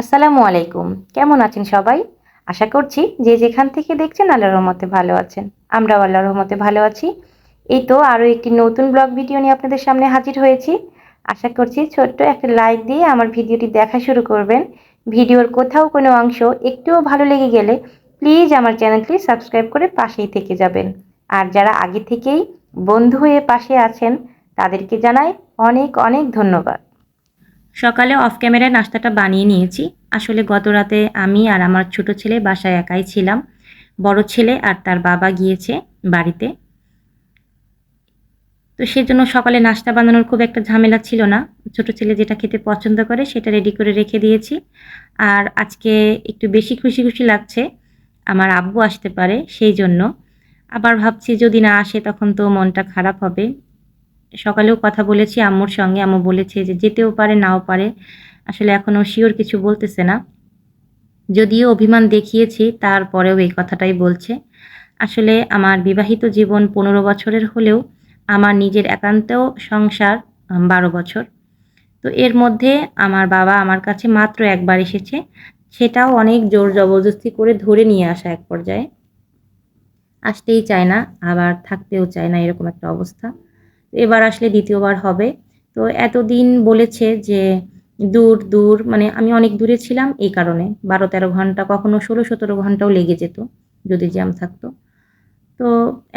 আসসালামু আলাইকুম। কেমন আছেন সবাই? আশা করছি যে যেখান থেকে দেখছেন আল্লাহর রহমতে ভালো আছেন। আমরাও আল্লাহর রহমতে ভালো আছি। এই তো আরও একটি নতুন ব্লগ ভিডিও নিয়ে আপনাদের সামনে হাজির হয়েছি। আশা করছি ছোট্ট একটা লাইক দিয়ে আমার ভিডিওটি দেখা শুরু করবেন। ভিডিওর কোথাও কোনো অংশ একটুও ভালো লেগে গেলে প্লিজ আমার চ্যানেলটি সাবস্ক্রাইব করে পাশেই থেকে যাবেন। আর যারা আগে থেকেই বন্ধু হয়ে পাশে আছেন, তাদেরকে জানাই অনেক অনেক ধন্যবাদ। সকালে অফ ক্যামেরায় নাস্তাটা বানিয়ে নিয়েছি। আসলে গত রাতে আমি আর আমার ছোট ছেলে বাসায় একাই ছিলাম। বড় ছেলে আর তার বাবা গিয়েছে বাড়িতে। তো সেজন্য সকালে নাস্তা বানানোর খুব একটা ঝামেলা ছিল না। ছোট ছেলে যেটা খেতে পছন্দ করে সেটা রেডি করে রেখে দিয়েছি। আর আজকে একটু বেশি খুশি খুশি লাগছে। আমার আব্বু আসতে পারে, সেই জন্য। আবার ভাবছি যদি না আসে তখন তো মনটা খারাপ হবে। সকালেও কথা বলেছি, আম্মুর সঙ্গে। আম্মু বলেছে যে যেতেও পারে, নাও পারে। আসলে এখনও শিওর কিছু বলতেছে না। যদিও অভিমান দেখিয়েছি, তারপরেও এই কথাটাই বলছে। আসলে আমার বিবাহিত জীবন পনেরো বছরের হলেও আমার নিজের একান্ত সংসার বারো বছর। তো এর মধ্যে আমার বাবা আমার কাছে মাত্র একবার এসেছে। সেটাও অনেক জোর জবরদস্তি করে ধরে নিয়ে আসা এক পর্যায়ে। আসতেই চায় না, আবার থাকতেও চায় না, এরকম একটা অবস্থা। এবার আসলে দ্বিতীয়বার হবে। তো এতদিন বলেছে যে দূর দূর মানে আমি অনেক দূরে ছিলাম এই কারণে। বারো তেরো ঘণ্টা, কখনো ষোলো সতেরো ঘন্টাও লেগে যেত, যদি জ্যাম থাকতো। তো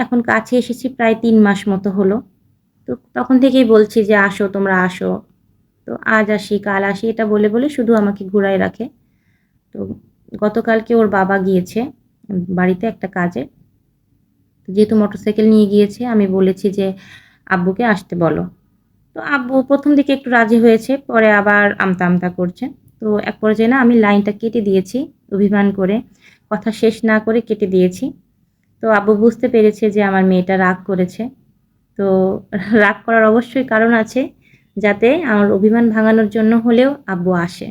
এখন কাছে এসেছি প্রায় তিন মাস মতো হলো। তো তখন থেকেই বলছি যে আসো, তোমরা আসো। তো আজ আসি, কাল আসি, এটা বলে বলে শুধু আমাকে ঘুরায় রাখে। তো গতকালকে ওর বাবা গিয়েছে বাড়িতে একটা কাজে। যেহেতু মোটরসাইকেল নিয়ে গিয়েছে, আমি বলেছি যে আব্বুকে আসতে বলো। তো আব্বু প্রথম দিকে একটু রাজি হয়েছে, পরে আবার আমতা আমতা করছে। তো এক পর্যায়ে না আমি লাইনটা কেটে দিয়েছি, অভিমান করে, কথা শেষ না করে কেটে দিয়েছি। তো আব্বু বুঝতে পেরেছে যে আমার মেয়েটা রাগ করেছে। তো রাগ করার অবশ্যই কারণ আছে, যাতে আমার অভিমান ভাঙানোর জন্য হলেও আব্বু আসে।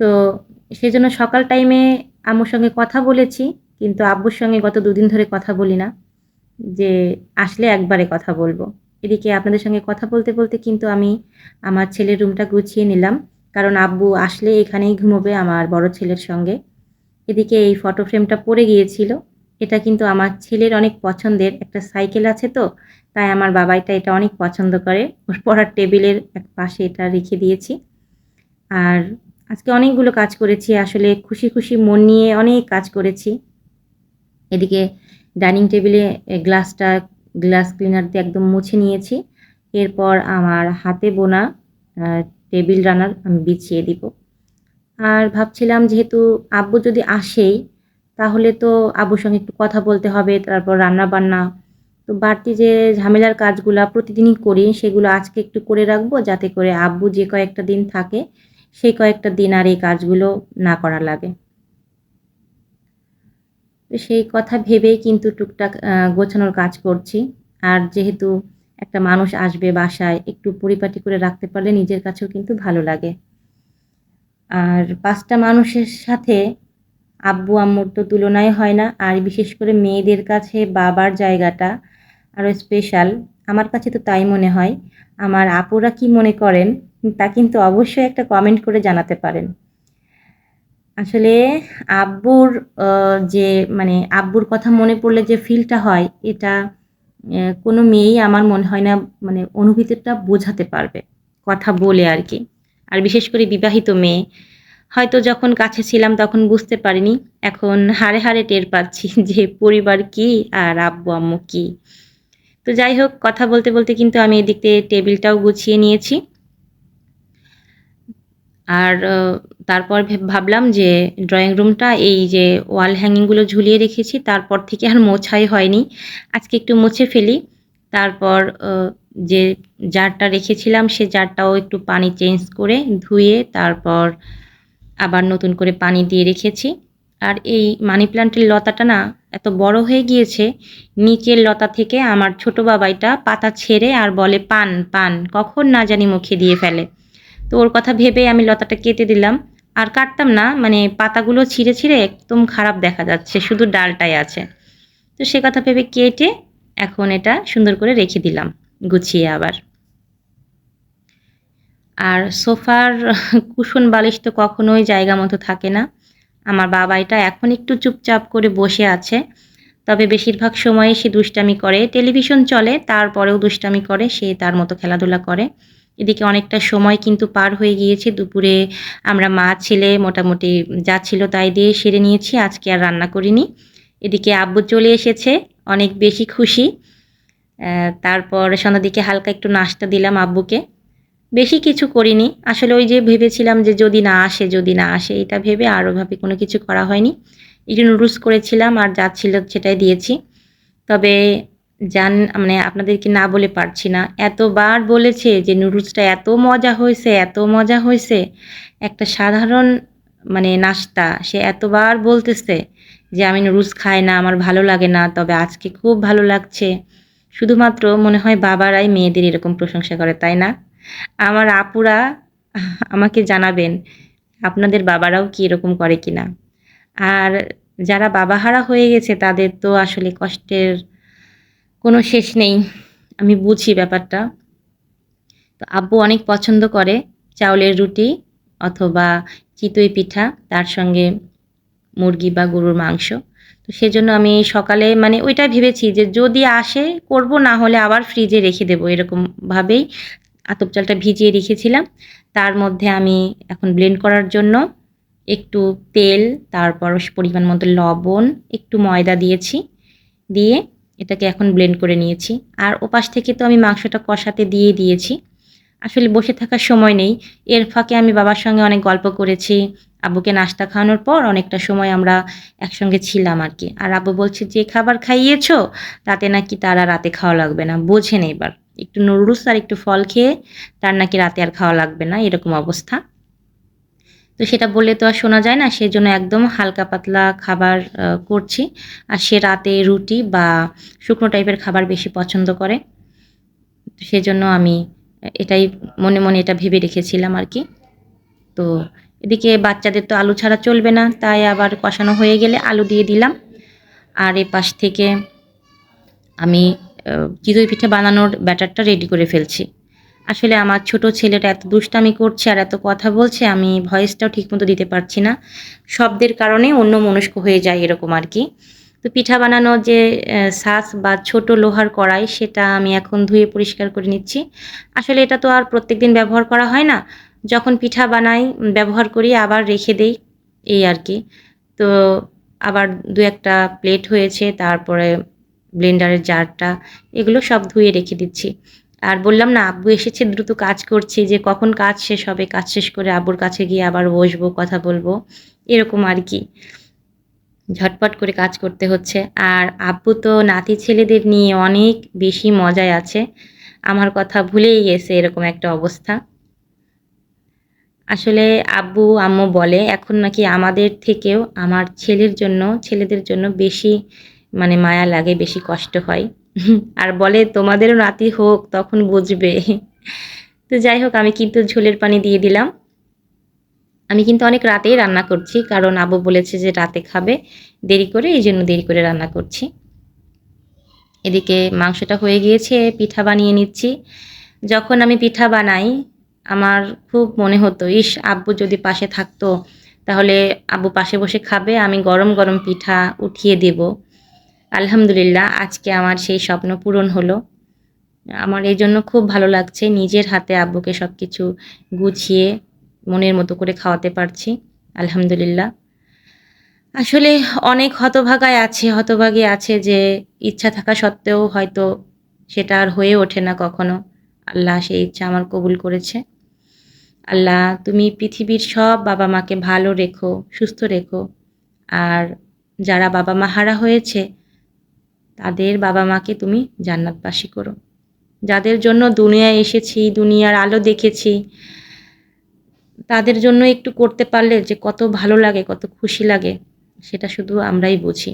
তো সেজন্য সকাল টাইমে আম্মুর সঙ্গে কথা বলেছি, কিন্তু আব্বুর সঙ্গে গত দুদিন ধরে কথা বলি না। যে আসলে একবারে কথা বলব। এদিকে আপনাদের সঙ্গে কথা বলতে বলতে কিন্তু আমি আমার ছেলের রুমটা গুছিয়ে নিলাম। কারণ আব্বু আসলে এখানেই ঘুমোবে আমার বড় ছেলের সঙ্গে। এদিকে এই ফটো ফ্রেমটা পড়ে গিয়েছিল। এটা কিন্তু আমার ছেলের অনেক পছন্দের। একটা সাইকেল আছে তো, তাই আমার বাবাইটা এটা অনেক পছন্দ করে। ওর পড়ার টেবিলের এক পাশে এটা রেখে দিয়েছি। আর আজকে অনেকগুলো কাজ করেছি। আসলে খুশি খুশি মন নিয়ে অনেক কাজ করেছি। এদিকে ডাইনিং টেবিলে গ্লাসটা, গ্লাস ক্লিনার দিয়ে একদম মুছে নিয়েছি। এরপর আমার হাতে বোনা টেবিল রানার আমি বিছিয়ে দিব। আর ভাবছিলাম যেহেতু আব্বু যদি আসেই, তাহলে তো আব্বুর সঙ্গে একটু কথা বলতে হবে, তারপর রান্না বান্না তো বাড়তি যে ঝামেলার কাজগুলো প্রতিদিনই করি, সেগুলো আজকে একটু করে রাখব, যাতে করে আব্বু যে কয়েকটা দিন থাকে, সেই কয়েকটা দিন আর এই কাজগুলো না করা লাগে। সেই কথা ভেবেই কিন্তু টুকটাক গোছানোর কাজ করছি। আর যেহেতু একটা মানুষ আসবে বাসায়, একটু পরিপাটি করে রাখতে পারলে নিজের কাছেও কিন্তু ভালো লাগে। আর পাঁচটা মানুষের সাথে আব্বু আম্মুর তো তুলনাই হয় না, আর বিশেষ করে মেয়েদের কাছে বাবার জায়গাটা আরও স্পেশাল আমার কাছে তো তাই মনে হয়। আমার আপুরা কি মনে করেন, তা কিন্তু অবশ্যই একটা কমেন্ট করে জানাতে পারেন। আসলে আব্বুর যে মানে আব্বুর কথা মনে পড়লে যে ফিলটা হয়, এটা কোনো মেয়েই আমার মনে হয় না মানে অনুভূতিটা বোঝাতে পারবে। কথা বলে আর কি আর বিশেষ করে বিবাহিত মেয়ে। হয়তো যখন কাছে ছিলাম তখন বুঝতে পারিনি। এখন হাড়ে হাড়ে টের পাচ্ছি যে পরিবার কি আর আব্বু আম্মু কি। তো যাই হোক, কথা বলতে বলতে কিন্তু আমি এদিক দিয়ে টেবিলটাও গুছিয়ে নিয়েছি। আর তারপর ভেব- ভাবলাম যে ড্রয়িং রুমটা এই যে ওয়াল হ্যাঙ্গিংগুলো ঝুলিয়ে রেখেছি, তারপর থেকে আর মোছাই হয়নি। আজকে একটু মুছে ফেলি। তারপর যে জারটা রেখেছিলাম, সে জারটাও একটু পানি চেঞ্জ করে ধুয়ে তারপর আবার নতুন করে পানি দিয়ে রেখেছি। আর এই মানি প্ল্যান্টের লতাটা না এত বড় হয়ে গিয়েছে, নিচের লতা থেকে আমার ছোট বাবাইটা পাতা ছেড়ে আর বলে, পান পান, কখন না জানি মুখে দিয়ে ফেলে। তো ওর কথা ভেবে আমি লতাটা কেটে দিলাম। আর কাটতাম না মানে পাতাগুলো ছিঁড়ে ছিঁড়ে একদম খারাপ দেখা যাচ্ছে, শুধু ডালটাই আছে। তো সে কথা ভেবে কেটে এখন এটা সুন্দর করে রেখে দিলাম, গুছিয়ে আবার। আর সোফার কুশন বালিশ তো কখনোই জায়গা মতো থাকে না। আমার বাবা এটা এখন একটু চুপচাপ করে বসে আছে। তবে বেশিরভাগ সময়ে সে দুষ্টামি করে। টেলিভিশন চলে, তারপরেও দুষ্টামি করে, সে তার মতো খেলাধুলা করে। এদিকে অনেকটা সময় কিন্তু পার হয়ে গিয়েছে। দুপুরে আমরা মা, ছেলে মোটামুটি যা ছিল তাই দিয়ে সেরে নিয়েছি, আজকে আর রান্না করিনি। এদিকে আব্বু চলে এসেছে, অনেক বেশি খুশি। তারপর সন্ধ্যার দিকে হালকা একটু নাস্তা দিলাম আব্বুকে। বেশি কিছু করিনি। আসলে ওই যে ভেবেছিলাম যে যদি না আসে, যদি না আসে, এটা ভেবে আর ওইভাবে কোনো কিছু করা হয়নি। একটু নুডলস করেছিলাম আর যা ছিল সেটাই দিয়েছি। তবে জান মানে আপনাদেরকে না বলে পারছি না। এতবার বলেছে যে নুডলসটা এত মজা হয়েছে, এত মজা হয়েছে। একটা সাধারণ মানে নাস্তা, সে এতবার বলতেছে যে আমি নুডলস খাই না, আমার ভালো লাগে না, তবে আজকে খুব ভালো লাগছে। শুধুমাত্র মনে হয় বাবারাই মেয়েদের এরকম প্রশংসা করে, তাই না? আমার আপুরা আমাকে জানাবেন, আপনাদের বাবারাও কি এরকম করে কিনা? আর যারা বাবাহারা হয়ে গেছে, তাদের তো আসলে কষ্টের কোনো শেষ নেই। আমি বুঝি ব্যাপারটা। তো আব্বু অনেক পছন্দ করে চাউলের রুটি অথবা চিতই পিঠা, তার সঙ্গে মুরগি বা গরুর মাংস। তো সেজন্য আমি সকালে মানে ওইটা ভেবেছি যে যদি আসে, করব, না হলে আবার ফ্রিজে রেখে দেবো এরকমভাবেই আতপ চালটা ভিজিয়ে রেখেছিলাম। তার মধ্যে আমি এখন ব্লেন্ড করার জন্য একটু তেল, তারপর পরিমাণ মতো লবণ, একটু ময়দা দিয়েছি। দিয়ে এটাকে এখন ব্লেন্ড করে নিয়েছি। আর ওপাশ থেকে তো আমি মাংসটা কষাতে দিয়ে দিয়েছি। আসলে বসে থাকার সময় নেই। এর ফাঁকে আমি বাবার সঙ্গে অনেক গল্প করেছি। আব্বুকে নাস্তা খাওয়ানোর পর অনেকটা সময় আমরা একসঙ্গে ছিলাম আর কি। আর আব্বু বলছে, যে খাবার খাইয়েছো, তাতে নাকি তারা রাতে খাওয়া লাগবে না। বোঝেন এবার। একটু নুডলস আর একটু ফল খেয়ে তার নাকি রাতে আর খাওয়া লাগবে না, এরকম অবস্থা। তো সেটা বললে তো আর শোনা যায় না, সেজন্য একদম হালকা পাতলা খাবার করছি। আর সে রাতে রুটি বা শুকনো টাইপের খাবার বেশি পছন্দ করে। সেজন্য আমি এটাই মনে মনে এটা ভেবে রেখেছিলাম আর কি। তো এদিকে বাচ্চাদের তো আলু ছাড়া চলবে না, তাই আবার কষানো হয়ে গেলে আলু দিয়ে দিলাম। আর এ পাশ থেকে আমি চিতই পিঠে বানানোর ব্যাটারটা রেডি করে ফেলছি। আসলে আমার ছোট ছেলেটা এত দুষ্টামি করছে আর এত কথা বলছে, আমি ভয়েসটাও ঠিকমতো দিতে পারছি না। শব্দের কারণে অন্য মনস্ক হয়ে যায় এরকম আর কি। তো পিঠা বানানো যে সাস বা ছোট লোহার কড়াই, সেটা আমি এখন ধুয়ে পরিষ্কার করে নিচ্ছি। আসলে এটা তো আর প্রত্যেকদিন ব্যবহার করা হয় না। যখন পিঠা বানাই, ব্যবহার করি, আবার রেখে দেই, এই আর কি। তো আবার দু একটা প্লেট হয়েছে, তারপরে ব্লেন্ডারের জারটা, এগুলো সব ধুয়ে রেখে দিচ্ছি। আর বললাম, না, আব্বু এসেছে, দ্রুত কাজ করছি, যে কখন কাজ শেষ হবে, কাজ শেষ করে আব্বুর কাছে গিয়ে আবার বসবো, কথা বলব। এরকম আর কি। ঝটপট করে কাজ করতে হচ্ছে। আর আব্বু তো নাতি ছেলেদের নিয়ে অনেক বেশি মজায় আছে। আমার কথা ভুলেই গেছে এরকম একটা অবস্থা। আসলে আব্বু, আম্মু বলে, এখন নাকি আমাদের থেকেও আমার ছেলের জন্য, ছেলেদের জন্য বেশি মানে মায়া লাগে, বেশি কষ্ট হয়। আর বলে, তোমাদেরও নাতি হোক, তখন বুঝবে। তো যাই হোক, আমি কিন্তু ঝোলের পানি দিয়ে দিলাম। আমি কিন্তু অনেক রাতেই রান্না করছি, কারণ আবু বলেছে যে রাতে খাবে। দেরি করে, এই জন্য দেরি করে রান্না করছি। এদিকে মাংসটা হয়ে গিয়েছে, পিঠা বানিয়ে নিচ্ছি। যখন আমি পিঠা বানাই, আমার খুব মনে হতো, ইস, আব্বু যদি পাশে থাকতো, তাহলে আব্বু পাশে বসে খাবে, আমি গরম গরম পিঠা উঠিয়ে দেব। আলহামদুলিল্লাহ, আজকে আমার সেই স্বপ্ন পূরণ হলো। আমার এই জন্য খুব ভালো লাগছে, নিজের হাতে আব্বুকে সব কিছু গুছিয়ে মনের মতো করে খাওয়াতে পারছি, আলহামদুলিল্লাহ। আসলে অনেক হতভাগায় আছে, হতভাগী আছে যে ইচ্ছা থাকা সত্ত্বেও হয়তো সেটা আর হয়ে ওঠে না কখনো। আল্লাহ সেই ইচ্ছা আমার কবুল করেছে। আল্লাহ তুমি পৃথিবীর সব বাবা মাকে ভালো রেখো, সুস্থ রেখো। আর যারা বাবা মা হারা হয়েছে তাদের বাবা মাকে তুমি জান্নাতবাসী করো। যাদের জন্য দুনিয়ায় এসেছি, দুনিয়ার আলো দেখেছি, তাদের জন্য একটু করতে পারলে যে কত ভালো লাগে, কত খুশি লাগে, সেটা শুধু আমরাই বুঝি।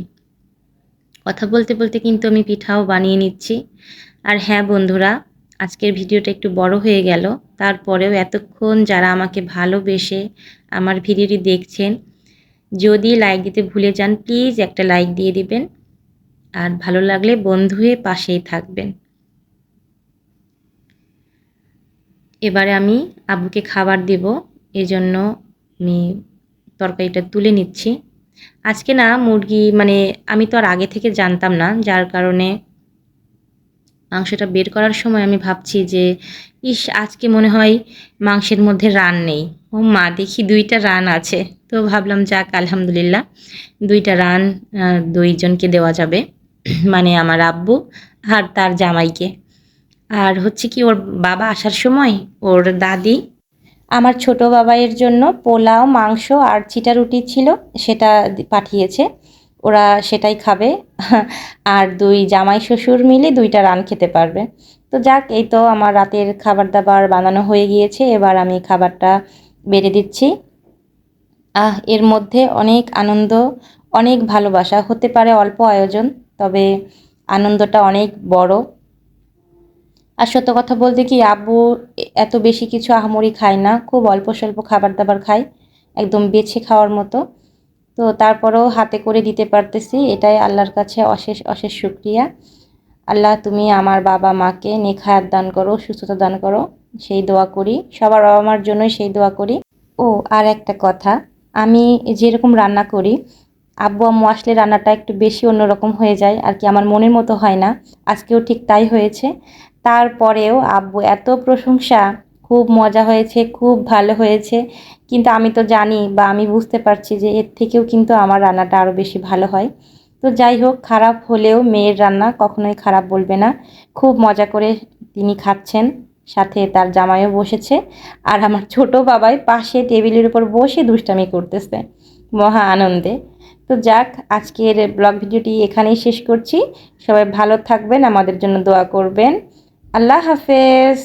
কথা বলতে বলতে কিন্তু আমি পিঠাও বানিয়ে নিচ্ছি। আর হ্যাঁ বন্ধুরা, আজকের ভিডিওটা একটু বড় হয়ে গেল। তারপরেও এতক্ষণ যারা আমাকে ভালোবেসে আমার ভিডিওটি দেখছেন, যদি লাইক দিতে ভুলে যান প্লিজ একটা লাইক দিয়ে দিবেন। আর ভালো লাগলে বন্ধু হয়ে পাশেই থাকবেন। এবারে আমি আব্বুকে খাবার দেব, এজন্য আমি তরকারিটা তুলে নিচ্ছি। আজকে না মুরগি মানে আমি তো আর আগে থেকে জানতাম না, যার কারণে মাংসটা বের করার সময় আমি ভাবছি যে, ইস, আজকে মনে হয় মাংসের মধ্যে রান নেই। ও মা, দেখি দুইটা রান আছে। তো ভাবলাম যাক, আলহামদুলিল্লাহ, দুইটা রান দুইজনকে দেওয়া যাবে। মানে আমার আব্বু আর তার জামাইকে। আর হচ্ছে কি, ওর বাবা আসার সময় ওর দাদি, আমার ছোট বাবাইয়ের জন্য পোলাও, মাংস আর চিটা রুটি ছিল, সেটা পাঠিয়েছে। ওরা সেটাই খাবে। আর দুই জামাই শ্বশুর মিলে দুইটা রান খেতে পারবে। তো যাক, এই তো আমার রাতের খাবার দাবার বানানো হয়ে গিয়েছে। এবার আমি খাবারটা বেড়ে দিচ্ছি। আহ, এর মধ্যে অনেক আনন্দ, অনেক ভালোবাসা, হতে পারে অল্প আয়োজন। তবে আনন্দটা অনেক বড়। আর সত্য কথা বলতে কি, আব্বু এত বেশি কিছু আহামরি খায় না, খুব অল্প স্বল্প খাবার দাবার খায়, একদম বেছে খাওয়ার মতো। তো তারপরেও হাতে করে দিতে পারতেছি, এটাই আল্লাহর কাছে অশেষ অশেষ শুক্রিয়া। আল্লাহ তুমি আমার বাবা মাকে নেখায়াত দান করো, সুস্থতা দান করো, সেই দোয়া করি, সবার বাবা মার জন্যই সেই দোয়া করি। ও, আর একটা কথা, আমি যেরকম রান্না করি আব্বু, আম্মু আসলে রান্নাটা একটু বেশি অন্যরকম হয়ে যায়, আর কি আমার মনের মতো হয় না। আজকেও ঠিক তাই হয়েছে। তারপরেও আব্বু এত প্রশংসা, খুব মজা হয়েছে, খুব ভালো হয়েছে। কিন্তু আমি তো জানি বা আমি বুঝতে পারছি যে এর থেকেও কিন্তু আমার রান্নাটা আরও বেশি ভালো হয়। তো যাই হোক, খারাপ হলেও মেয়ের রান্না কখনোই খারাপ বলবে না। খুব মজা করে তিনি খাচ্ছেন, সাথে তার জামাইও বসেছে, আর আমার ছোট বাবাই পাশে টেবিলের উপর বসে দুষ্টামি করতেছে। মহা আনন্দে। তো যাক, আজকের ব্লগ ভিডিওটি এখানেই শেষ করছি। সবাই ভালো থাকবেন, আমাদের জন্য দোয়া করবেন। আল্লাহ হাফেজ।